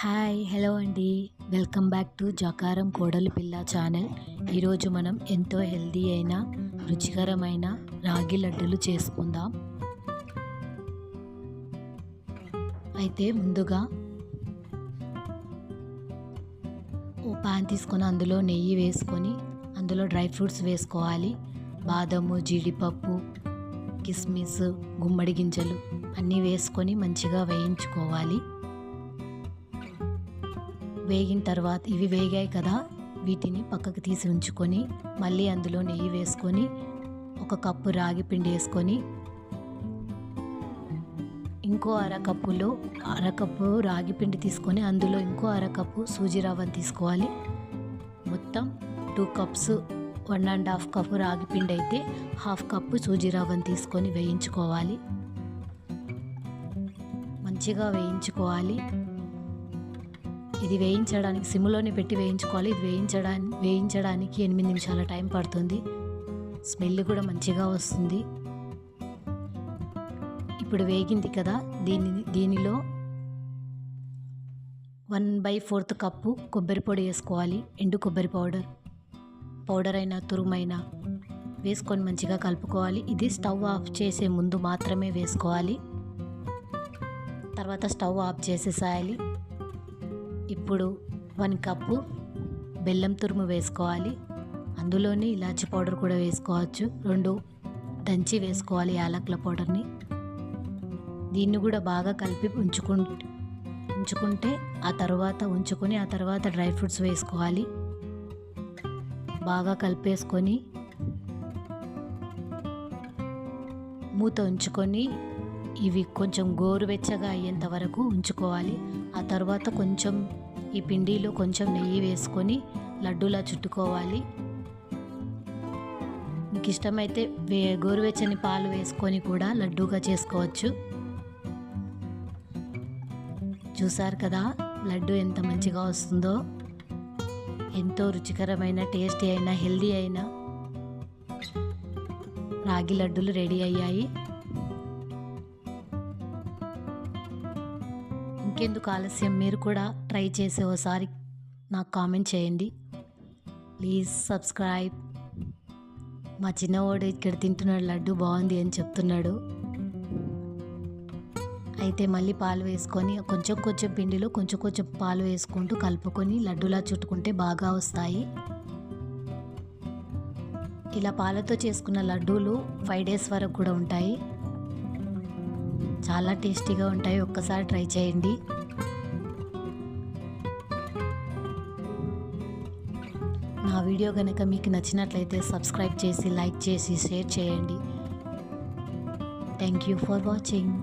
Hi hello అండి. Welcome back to జకారం కోడలు పిల్ల ఛానల్. ఈరోజు మనం ఎంతో హెల్దీ అయిన రుచికరమైన రాగి లడ్డూలు చేసుకుందాం. అయితే ముందుగా ఓ పాన్ తీసుకొని అందులో నెయ్యి వేసుకొని అందులో డ్రై ఫ్రూట్స్ వేసుకోవాలి. బాదము జీడిపప్పు కిస్మిస్ గుమ్మడి గింజలు అన్నీ వేసుకొని మంచిగా వేయించుకోవాలి. వేగిన తర్వాత ఇవి వేగాయి కదా వీటిని పక్కకు తీసి ఉంచుకొని మళ్ళీ అందులో నెయ్యి వేసుకొని ఒక కప్పు రాగి పిండి వేసుకొని ఇంకో అరకప్పులో అరకప్పు రాగి పిండి తీసుకొని అందులో ఇంకో అరకప్పు సూజీ రవ్వను తీసుకోవాలి. మొత్తం two cups one and half cup రాగి పిండి అయితే హాఫ్ కప్పు సూజీ రవ్వను తీసుకొని వేయించుకోవాలి. మంచిగా వేయించుకోవాలి. ఇది వేయించడానికి సిమ్లోనే పెట్టి వేయించుకోవాలి. ఇది వేయించడానికి వేయించడానికి ఎనిమిది నిమిషాల టైం పడుతుంది. స్మెల్ కూడా మంచిగా వస్తుంది. ఇప్పుడు వేగింది కదా దీని దీనిలో వన్ బై ఫోర్త్ కప్పు కొబ్బరి పొడి వేసుకోవాలి. ఎండు కొబ్బరి పౌడర్. పౌడర్ అయినా తురుమైనా వేసుకొని మంచిగా కలుపుకోవాలి. ఇది స్టవ్ ఆఫ్ చేసే ముందు మాత్రమే వేసుకోవాలి. తర్వాత స్టవ్ ఆఫ్ చేసేసాయాలి. ఇప్పుడు వన్ కప్పు బెల్లం తురుము వేసుకోవాలి. అందులోనే ఇలాచి పౌడర్ కూడా వేసుకోవచ్చు. రెండు దంచి వేసుకోవాలి యాలకుల పౌడర్ని. దీన్ని కూడా బాగా కలిపి ఉంచుకు ఉంచుకుంటే ఆ తర్వాత ఉంచుకొని ఆ తర్వాత డ్రై ఫ్రూట్స్ వేసుకోవాలి. బాగా కలిపేసుకొని మూత ఉంచుకొని ఇవి కొంచెం గోరువెచ్చగా అయ్యేంత వరకు ఉంచుకోవాలి. ఆ తర్వాత కొంచెం ఈ పిండిలో కొంచెం నెయ్యి వేసుకొని లడ్డూలా చుట్టుకోవాలి. మీకు ఇష్టమైతే వే గోరువెచ్చని పాలు వేసుకొని కూడా లడ్డూగా చేసుకోవచ్చు. చూసారు కదా లడ్డు ఎంత మంచిగా వస్తుందో. ఎంతో రుచికరమైన టేస్టీ అయినా హెల్దీ అయినా రాగి లడ్డూలు రెడీ అయ్యాయి. ఇంకెందుకు ఆలస్యం? మీరు కూడా ట్రై చేసే ఒకసారి నాకు కామెంట్ చేయండి. Please subscribe. మా చిన్నవాడు ఇక్కడ తింటున్నాడు లడ్డు బాగుంది అని చెప్తున్నాడు. అయితే మళ్ళీ పాలు వేసుకొని కొంచెం కొంచెం పిండిలో కొంచెం కొంచెం పాలు వేసుకుంటూ కలుపుకొని లడ్డులా చుట్టుకుంటే బాగా వస్తాయి. ఇలా పాలతో చేసుకున్న లడ్డూలు ఫైవ్ డేస్ వరకు కూడా ఉంటాయి. చాలా టేస్టీగా ఉంటాయి. ఒక్కసారి ట్రై చేయండి. నా వీడియో కనుక మీకు నచ్చినట్లయితే సబ్స్క్రైబ్ చేసి లైక్ చేసి షేర్ చేయండి. Thank you for watching.